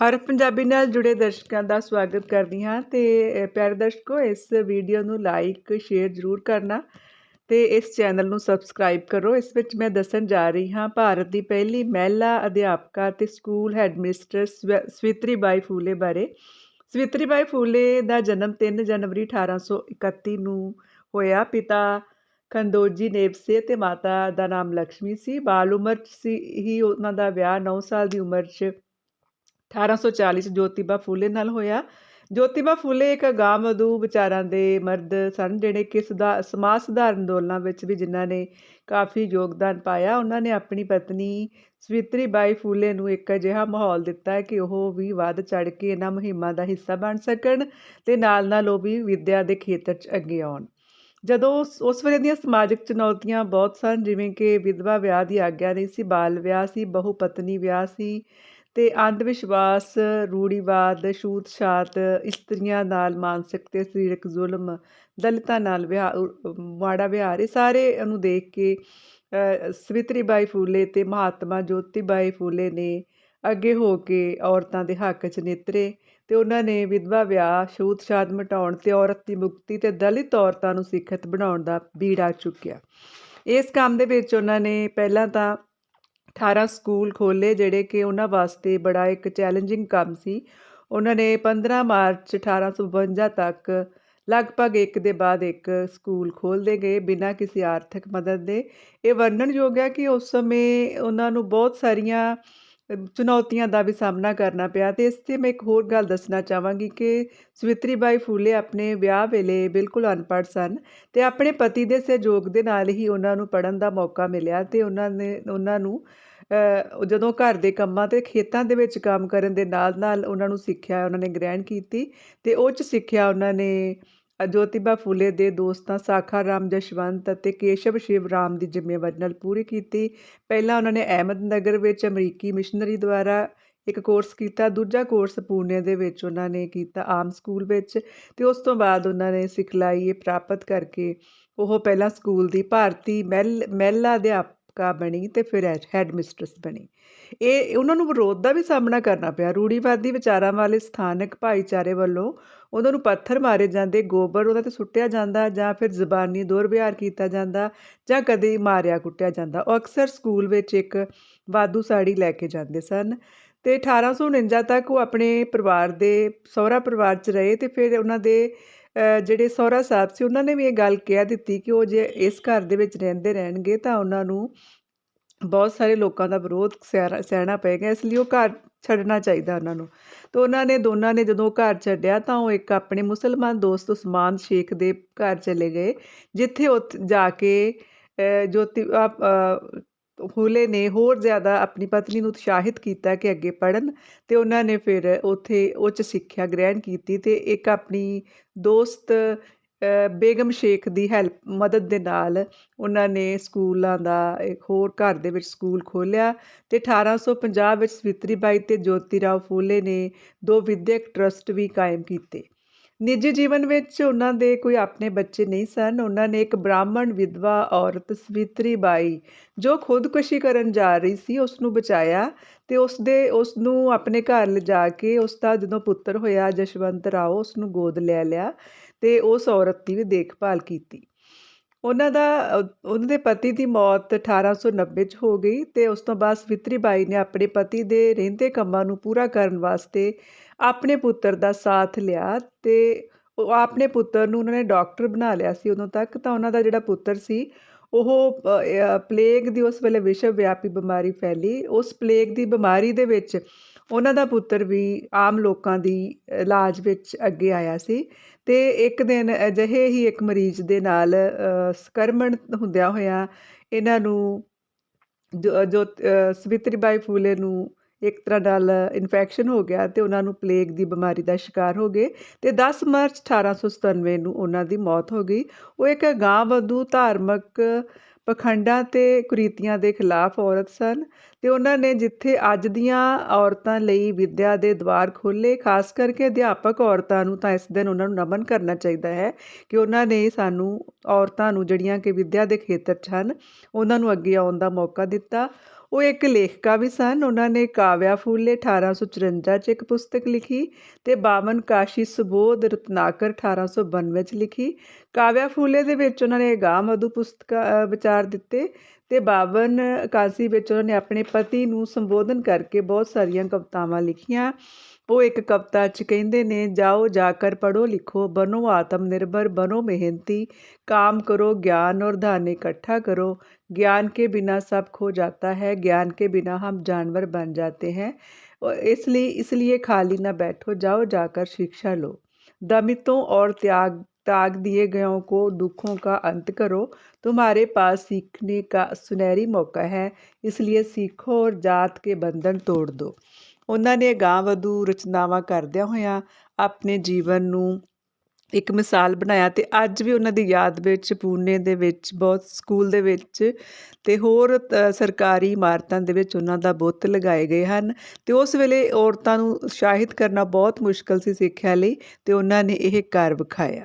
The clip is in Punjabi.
ਹਰ ਪੰਜਾਬੀ ਨਾਲ ਜੁੜੇ ਦਰਸ਼ਕਾਂ ਦਾ ਸਵਾਗਤ ਕਰਦੀ ਹਾਂ ਤੇ ਅ, ਪਿਆਰੇ ਦਰਸ਼ਕੋ ਇਸ ਵੀਡੀਓ ਨੂੰ ਲਾਈਕ ਸ਼ੇਅਰ ਜ਼ਰੂਰ ਕਰਨਾ ਤੇ ਇਸ ਚੈਨਲ ਨੂੰ ਸਬਸਕ੍ਰਾਈਬ ਕਰੋ। ਇਸ ਵਿੱਚ ਮੈਂ ਦੱਸਣ ਜਾ ਰਹੀ ਹਾਂ ਭਾਰਤ ਦੀ ਪਹਿਲੀ ਮਹਿਲਾ ਅਧਿਆਪਕਾ ਤੇ ਸਕੂਲ ਹੈਡਮਿਸਟਰ ਸਵੈ- ਸਵਿਤਰੀਬਾਈ ਫੂਲੇ ਬਾਰੇ। ਸਵਿਤਰੀਬਾਈ ਫੂਲੇ ਦਾ ਜਨਮ 3 ਜਨਵਰੀ 1831 ਨੂੰ ਹੋਇਆ। ਪਿਤਾ ਖੰਦੋਜੀ ਨੇਵਸੇ ਤੇ ਮਾਤਾ ਦਾ ਨਾਮ ਲక్ష్ਮੀ ਸੀ। ਬਾਲ ਉਮਰ 'ਚ ਸੀ ਹੀ ਉਹਨਾਂ ਦਾ ਵਿਆਹ 9 ਸਾਲ ਦੀ ਉਮਰ 'ਚ 1840 ਚ ਜੋਤੀਬਾ ਫੂਲੇ ਨਾਲ ਹੋਇਆ। ਜੋਤੀਬਾ ਫੂਲੇ ਇੱਕ ਗਾਂਵਧੂ ਵਿਚਾਰਾਂ ਦੇ ਮਰਦ ਸਨ, ਜਿਹੜੇ ਕਿ ਸੁਧਾ ਸਮਾਜ ਸੁਧਾਰ ਅੰਦੋਲਨਾਂ ਵਿੱਚ ਵੀ ਜਿਨ੍ਹਾਂ ਨੇ ਕਾਫੀ ਯੋਗਦਾਨ ਪਾਇਆ, ਉਹਨਾਂ ਨੇ ਆਪਣੀ ਪਤਨੀ ਸਵਿਤਰੀ ਬਾਈ ਫੂਲੇ ਨੂੰ ਇੱਕ ਅਜਿਹਾ ਮਾਹੌਲ ਦਿੱਤਾ ਕਿ ਉਹ ਵੀ ਵੱਧ ਚੜ ਕੇ ਇਹਨਾਂ ਮੁਹਿੰਮਾਂ ਦਾ ਹਿੱਸਾ ਬਣ ਸਕਣ ਤੇ ਨਾਲ ਨਾਲ ਉਹ ਵੀ ਵਿੱਦਿਆ ਦੇ ਖੇਤਰ 'ਚ ਅੱਗੇ ਆਉਣ। ਜਦੋਂ ਉਸ ਉਸ ਵੇਲੇ ਦੀਆਂ ਸਮਾਜਿਕ ਚੁਣੌਤੀਆਂ ਬਹੁਤ ਸਨ, ਜਿਵੇਂ ਕਿ ਵਿਧਵਾ ਵਿਆਹ ਦੀ ਆਗਿਆ ਨਹੀਂ ਸੀ, ਬਾਲ ਵਿਆਹ ਸੀ ਬਹੁ ਪਤਨੀ ਵਿਆਹ ਸੀ ਅਤੇ ਅੰਧ ਵਿਸ਼ਵਾਸ ਰੂੜੀਵਾਦ ਛੂਤ ਛਾਤ ਇਸਤਰੀਆਂ ਨਾਲ ਮਾਨਸਿਕ ਅਤੇ ਸਰੀਰਕ ਜ਼ੁਲਮ ਦਲਿਤਾਂ ਨਾਲ ਵਿਹਾਰ ਮਾੜਾ ਵਿਹਾਰ ਇਹ ਸਾਰੇ ਨੂੰ ਦੇਖ ਕੇ ਅ, ਸਵਿਤਰੀ ਬਾਈ ਫੂਲੇ ਅਤੇ ਮਹਾਤਮਾ ਜੋਤੀ ਬਾਈ ਫੂਲੇ ਨੇ ਅੱਗੇ ਹੋ ਕੇ ਔਰਤਾਂ ਦੇ ਹੱਕ 'ਚ ਨੇਤਰੇ ਤੇ ਉਹਨਾਂ ਨੇ ਵਿਧਵਾ ਵਿਆਹ ਛੂਤ ਛਾਤ ਮਿਟਾਉਣ ਤੇ ਔਰਤ ਦੀ ਮੁਕਤੀ ਤੇ ਦਲਿਤ ਔਰਤਾਂ ਨੂੰ ਸਿੱਖਿਅਤ ਬਣਾਉਣ ਦਾ ਬੀੜਾ ਚੁੱਕਿਆ। ਇਸ ਕੰਮ ਦੇ ਵਿੱਚ ਉਹਨਾਂ ਨੇ ਪਹਿਲਾਂ ਤਾਂ 18 ਸਕੂਲ ਖੋਲ੍ਹੇ ਜਿਹੜੇ ਕਿ ਉਹਨਾਂ ਵਾਸਤੇ ਬੜਾ ਇੱਕ ਚੈਲੰਜਿੰਗ ਕੰਮ ਸੀ। ਉਹਨਾਂ ਨੇ 15 ਮਾਰਚ 1852 ਤੱਕ ਲਗਭਗ ਇੱਕ ਦੇ ਬਾਅਦ ਇੱਕ ਸਕੂਲ ਖੋਲ੍ਹਦੇ ਗਏ ਬਿਨਾਂ ਕਿਸੇ ਆਰਥਿਕ ਮਦਦ ਦੇ। ਇਹ ਵਰਣਨਯੋਗ ਹੈ ਕਿ ਉਸ ਸਮੇਂ ਉਹਨਾਂ ਨੂੰ ਬਹੁਤ ਸਾਰੀਆਂ ਚੁਣੌਤੀਆਂ ਦਾ ਵੀ ਸਾਹਮਣਾ ਕਰਨਾ ਪਿਆ ਤੇ ਇਸ ਤੇ ਮੈਂ ਇੱਕ ਹੋਰ ਗੱਲ ਦੱਸਣਾ ਚਾਹਾਂਗੀ ਕਿ ਸਵਿਤਰੀ ਬਾਈ ਫੂਲੇ ਆਪਣੇ ਵਿਆਹ ਵੇਲੇ ਬਿਲਕੁਲ ਅਨਪੜ੍ਹ ਸਨ ਤੇ ਆਪਣੇ ਪਤੀ ਦੇ ਸਹਿਯੋਗ ਦੇ ਨਾਲ ਹੀ ਉਹਨਾਂ ਨੂੰ ਪੜ੍ਹਨ ਦਾ ਮੌਕਾ ਮਿਲਿਆ ਤੇ ਉਹਨਾਂ ਨੇ, ਉਹਨਾਂ ਨੂੰ ਜਦੋਂ ਘਰ ਦੇ ਕੰਮਾਂ ਤੇ ਖੇਤਾਂ ਦੇ ਵਿੱਚ ਕੰਮ ਕਰਨ ਦੇ ਨਾਲ ਨਾਲ ਉਹਨਾਂ ਨੂੰ ਸਿੱਖਿਆ ਉਹਨਾਂ ਨੇ ਗ੍ਰਹਿਣ ਕੀਤੀ ਤੇ ਉਹ 'ਚ ਸਿੱਖਿਆ ਉਹਨਾਂ ਨੇ ਅ, ਜੋਤੀਬਾ ਫੂਲੇ ਦੇ ਦੋਸਤਾਂ ਸਾਖਾ ਰਾਮ ਜਸ਼ਵੰਤ ਅਤੇ ਕੇਸ਼ਵ ਸ਼ਿਵ ਰਾਮ ਦੀ ਜ਼ਿੰਮੇਵਾਰੀ ਨਾਲ ਪੂਰੀ ਕੀਤੀ। ਪਹਿਲਾਂ ਉਹਨਾਂ ਨੇ ਅਹਿਮਦਨਗਰ ਵਿੱਚ ਅਮਰੀਕੀ ਮਿਸ਼ਨਰੀ ਦੁਆਰਾ ਇੱਕ ਕੋਰਸ ਕੀਤਾ ਦੂਜਾ ਕੋਰਸ ਪੂਨੇ ਦੇ ਵਿੱਚ ਉਹਨਾਂ ਨੇ ਕੀਤਾ ਆਮ ਸਕੂਲ ਵਿੱਚ ਤੇ ਉਸ ਤੋਂ ਬਾਅਦ ਉਹਨਾਂ ਨੇ ਸਿਖਲਾਈ ਇਹ ਪ੍ਰਾਪਤ ਕਰਕੇ ਉਹ ਪਹਿਲਾਂ ਸਕੂਲ ਦੀ ਭਾਰਤੀ ਮਹਿਲ ਮਹਿਲਾ ਅਧਿਆਪਕਾ ਬਣੀ ਤੇ ਫਿਰ ਹੈਡ ਮਿਸਟਰਸ ਬਣੀ। ਇਹ ਉਹਨਾਂ ਨੂੰ ਵਿਰੋਧ ਦਾ ਵੀ ਸਾਹਮਣਾ ਕਰਨਾ ਪਿਆ। ਰੂੜੀਵਾਦੀ ਵਿਚਾਰਾਂ ਵਾਲੇ ਸਥਾਨਕ ਭਾਈਚਾਰੇ ਵੱਲੋਂ ਉਹਨਾਂ ਨੂੰ ਪੱਥਰ ਮਾਰੇ ਜਾਂਦੇ, ਗੋਬਰ ਉਹਨਾਂ ਤੇ ਸੁੱਟਿਆ ਜਾਂਦਾ ਜਾਂ ਫਿਰ ਜ਼ਬਾਨੀ ਦੁਰਵਿਹਾਰ ਕੀਤਾ ਜਾਂਦਾ ਜਾਂ ਕਦੇ ਮਾਰਿਆ ਕੁੱਟਿਆ ਜਾਂਦਾ। ਉਹ ਅਕਸਰ ਸਕੂਲ ਵਿੱਚ ਇੱਕ ਵਾਧੂ ਸਾੜੀ ਲੈ ਕੇ ਜਾਂਦੇ ਸਨ ਤੇ 1849 ਤੱਕ ਉਹ ਆਪਣੇ ਪਰਿਵਾਰ ਦੇ, ਸਹੁਰਾ ਪਰਿਵਾਰ 'ਚ ਰਹੇ ਤੇ ਫਿਰ ਉਹਨਾਂ ਦੇ ਜਿਹੜੇ ਸਹੁਰਾ ਸਾਹਿਬ ਸੀ, ਉਹਨਾਂ ਨੇ ਵੀ ਇਹ ਗੱਲ ਕਹਿ ਦਿੱਤੀ ਕਿ ਉਹ ਜੇ ਇਸ ਘਰ ਦੇ ਵਿੱਚ ਰਹਿੰਦੇ ਰਹਿਣਗੇ ਤਾਂ ਉਹਨਾਂ ਨੂੰ ਬਹੁਤ ਸਾਰੇ ਲੋਕਾਂ ਦਾ ਵਿਰੋਧ ਸਹਿਣਾ ਸਹਿਣਾ ਪਏਗਾ, ਇਸ ਲਈ ਉਹ ਘਰ ਛੱਡਣਾ ਚਾਹੀਦਾ ਉਹਨਾਂ ਨੂੰ। ਤਾਂ ਉਹਨਾਂ ਨੇ, ਦੋਨਾਂ ਨੇ ਜਦੋਂ ਘਰ ਛੱਡਿਆ ਤਾਂ ਉਹ ਇੱਕ ਆਪਣੇ ਮੁਸਲਮਾਨ ਦੋਸਤ ਉਸਮਾਨ ਸ਼ੇਖ ਦੇ ਘਰ ਚਲੇ ਗਏ, ਜਿੱਥੇ ਉੱਥੇ ਜਾ ਕੇ ਜੋਤੀ ਆਪ, ਫੂਲੇ ਨੇ ਹੋਰ ਜ਼ਿਆਦਾ ਆਪਣੀ ਪਤਨੀ ਨੂੰ ਉਤਸ਼ਾਹਿਤ ਕੀਤਾ ਕਿ ਅੱਗੇ ਪੜ੍ਹਨ ਤੇ ਉਹਨਾਂ ਨੇ ਫਿਰ ਉੱਥੇ ਉੱਚ ਸਿੱਖਿਆ ਗ੍ਰਹਿਣ ਕੀਤੀ ਤੇ ਇੱਕ ਆਪਣੀ ਦੋਸਤ ਬੇਗਮ ਸ਼ੇਖ ਦੀ ਹੈਲਪ ਮਦਦ ਦੇ ਨਾਲ ਉਹਨਾਂ ਨੇ ਸਕੂਲਾਂ ਦਾ ਇੱਕ ਹੋਰ ਘਰ ਦੇ ਵਿੱਚ ਸਕੂਲ ਖੋਲ੍ਹਿਆ ਤੇ 1850 ਵਿੱਚ ਸਵਿਤਰੀ ਬਾਈ ਤੇ ਜੋਤੀ ਰਾਓ ਫੂਲੇ ਨੇ ਦੋ ਵਿਦਿਅਕ ਟਰਸਟ ਵੀ ਕਾਇਮ ਕੀਤੇ। ਨਿੱਜੀ ਜੀਵਨ ਵਿੱਚ ਉਹਨਾਂ ਦੇ ਕੋਈ ਆਪਣੇ ਬੱਚੇ ਨਹੀਂ ਸਨ। ਉਹਨਾਂ ਨੇ ਇੱਕ ਬ੍ਰਾਹਮਣ ਵਿਧਵਾ ਔਰਤ ਸਵਿਤਰੀ ਬਾਈ ਜੋ ਖੁਦਕੁਸ਼ੀ ਕਰਨ ਜਾ ਰਹੀ ਸੀ, ਉਸ ਨੂੰ ਬਚਾਇਆ ਤੇ ਉਸ ਦੇ, ਉਸ ਨੂੰ ਆਪਣੇ ਘਰ ਲਿਜਾ ਕੇ ਉਸ ਦਾ ਜਦੋਂ ਪੁੱਤਰ ਹੋਇਆ, ਜਸ਼ਵੰਤ ਰਾਓ, ਉਸ ਨੂੰ ਗੋਦ ਲੈ ਲਿਆ ਤੇ ਉਸ ਔਰਤ ਦੀ ਵੀ ਦੇਖਭਾਲ ਕੀਤੀ। ਉਹਨਾਂ ਦਾ ਉਹਨਾਂ ਦੇ ਪਤੀ ਦੀ ਮੌਤ 1890 ਚ ਹੋ ਗਈ ਤੇ ਉਸ ਤੋਂ ਬਾਅਦ ਸਵਿਤਰੀ ਬਾਈ ਨੇ ਆਪਣੇ ਪਤੀ ਦੇ ਰਹਿੰਦੇ ਕੰਮਾਂ ਨੂੰ ਪੂਰਾ ਕਰਨ ਵਾਸਤੇ ਆਪਣੇ ਪੁੱਤਰ ਦਾ ਸਾਥ ਲਿਆ ਤੇ ਉਹ ਆਪਣੇ ਪੁੱਤਰ ਨੂੰ ਉਹਨਾਂ ਨੇ ਡਾਕਟਰ ਬਣਾ ਲਿਆ ਸੀ ਉਦੋਂ ਤੱਕ, ਤਾਂ ਉਹਨਾਂ ਦਾ ਜਿਹੜਾ ਪੁੱਤਰ ਸੀ, ਉਹ ਪਲੇਗ ਦੀ ਉਸ ਵੇਲੇ ਵਿਸ਼ਵ ਵਿਆਪੀ ਬਿਮਾਰੀ ਫੈਲੀ। ਉਸ ਪਲੇਗ ਦੀ ਬਿਮਾਰੀ ਦੇ ਵਿੱਚ ਉਹਨਾਂ ਦਾ ਪੁੱਤਰ ਵੀ ਆਮ ਲੋਕਾਂ ਦੀ ਇਲਾਜ ਵਿੱਚ ਅੱਗੇ ਆਇਆ ਸੀ ਤੇ ਇੱਕ ਦਿਨ ਅਜਿਹੇ ਹੀ ਇੱਕ ਮਰੀਜ਼ ਦੇ ਨਾਲ ਸਕਰਮਣ ਸੰਕਰਮਣ ਹੁੰਦਿਆਂ ਹੋਇਆਂ ਇਹਨਾਂ ਨੂੰ ਜੋ ਸਵਿਤਰੀਬਾਈ ਫੂਲੇ ਨੂੰ ਇੱਕ ਤਰ੍ਹਾਂ ਨਾਲ ਇਨਫੈਕਸ਼ਨ ਹੋ ਗਿਆ ਤੇ ਉਹਨਾਂ ਨੂੰ ਪਲੇਗ ਦੀ ਬਿਮਾਰੀ ਦਾ ਸ਼ਿਕਾਰ ਹੋ ਗਏ ਤੇ 10 ਮਾਰਚ 1897 ਨੂੰ ਉਹਨਾਂ ਦੀ ਮੌਤ ਹੋ ਗਈ। ਉਹ ਇੱਕ ਗਾਂਵਧੂ ਧਾਰਮਿਕ ਪਖੰਡਾਂ ਤੇ ਕੁਰੀਤੀਆਂ ਦੇ ਖਿਲਾਫ ਔਰਤ ਸਨ ਤੇ ਉਹਨਾਂ ਨੇ ਜਿੱਥੇ ਅੱਜ ਦੀਆਂ ਔਰਤਾਂ ਲਈ ਵਿੱਦਿਆ ਦੇ ਦੁਆਰ ਖੋਲ੍ਹੇ, ਖਾਸ ਕਰਕੇ ਅਧਿਆਪਕ ਔਰਤਾਂ ਨੂੰ, ਤਾਂ ਇਸ ਦਿਨ ਉਹਨਾਂ ਨੂੰ ਨਮਨ ਕਰਨਾ ਚਾਹੀਦਾ ਹੈ ਕਿ ਉਹਨਾਂ ਨੇ ਸਾਨੂੰ ਔਰਤਾਂ ਨੂੰ ਜਿਹੜੀਆਂ ਕਿ ਵਿੱਦਿਆ ਦੇ ਖੇਤਰ 'ਚ ਹਨ, ਉਹਨਾਂ ਨੂੰ ਅੱਗੇ ਆਉਣ ਦਾ ਮੌਕਾ ਦਿੱਤਾ। ਉਹ ਇੱਕ ਲੇਖਕਾ ਵੀ ਸਨ। ਉਹਨਾਂ ਨੇ ਕਾਵਿਆ ਫੂਲੇ 1854 'ਚ ਇੱਕ ਪੁਸਤਕ ਲਿਖੀ ਤੇ ਬਾਵਨ ਕਾਸ਼ੀ ਸੁਬੋਧ ਰਤਨਾਕਰ 1892 'ਚ ਲਿਖੀ। ਕਾਵਿਆ ਫੂਲੇ ਦੇ ਵਿੱਚ ਉਹਨਾਂ ਨੇ ਗਾਂ ਮਧੂ ਪੁਸਤਕ ਵਿਚਾਰ ਦਿੱਤੇ ਤੇ ਬਾਵਨ ਕਾਸੀ ਵਿੱਚ ਉਹਨਾਂ ਨੇ ਆਪਣੇ ਪਤੀ ਨੂੰ ਸੰਬੋਧਨ ਕਰਕੇ ਬਹੁਤ ਸਾਰੀਆਂ ਕਵਿਤਾਵਾਂ ਲਿਖੀਆਂ ਉਹ ਇੱਕ ਕਵਿਤਾ 'ਚ ਕਹਿੰਦੇ ਨੇ ਜਾਓ ਜਾਕਰ ਪੜੋ ਲਿਖੋ ਬਨੋ ਆਤਮ ਨਿਰਭਰ ਬਨੋ ਮਿਹਨਤੀ काम करो ज्ञान और धन इकट्ठा करो ज्ञान के बिना सब खो जाता है ज्ञान के बिना हम जानवर बन जाते हैं और इसलिए इसलिए खाली ना बैठो जाओ जाकर शिक्षा लो दमितों और त्याग त्याग दिए गयों को दुखों का अंत करो तुम्हारे पास सीखने का सुनहरी मौका है इसलिए सीखो और जात के बंधन तोड़ दो ਉਹਨਾਂ ਨੇ ਗਾਂ ਵਧੂ ਰਚਨਾਵਾਂ ਕਰਦਿਆਂ ਹੋਇਆਂ ਆਪਣੇ ਜੀਵਨ ਨੂੰ ਇੱਕ ਮਿਸਾਲ ਬਣਾਇਆ ਤੇ ਅੱਜ ਵੀ ਉਹਨਾਂ ਦੀ ਯਾਦ ਵਿੱਚ ਪੂਨੇ ਦੇ ਵਿੱਚ ਬਹੁਤ ਸਕੂਲ ਦੇ ਵਿੱਚ ਤੇ ਹੋਰ ਅ, ਸਰਕਾਰੀ ਇਮਾਰਤਾਂ ਦੇ ਵਿੱਚ ਉਹਨਾਂ ਦਾ ਬੁੱਤ ਲਗਾਏ ਗਏ ਹਨ ਤੇ ਉਸ ਵੇਲੇ ਔਰਤਾਂ ਨੂੰ ਉਤਸ਼ਾਹਿਤ ਕਰਨਾ ਬਹੁਤ ਮੁਸ਼ਕਲ ਸੀ ਸਿੱਖਿਆ ਲਈ ਤੇ ਉਹਨਾਂ ਨੇ ਇਹ ਕਰ ਵਿਖਾਇਆ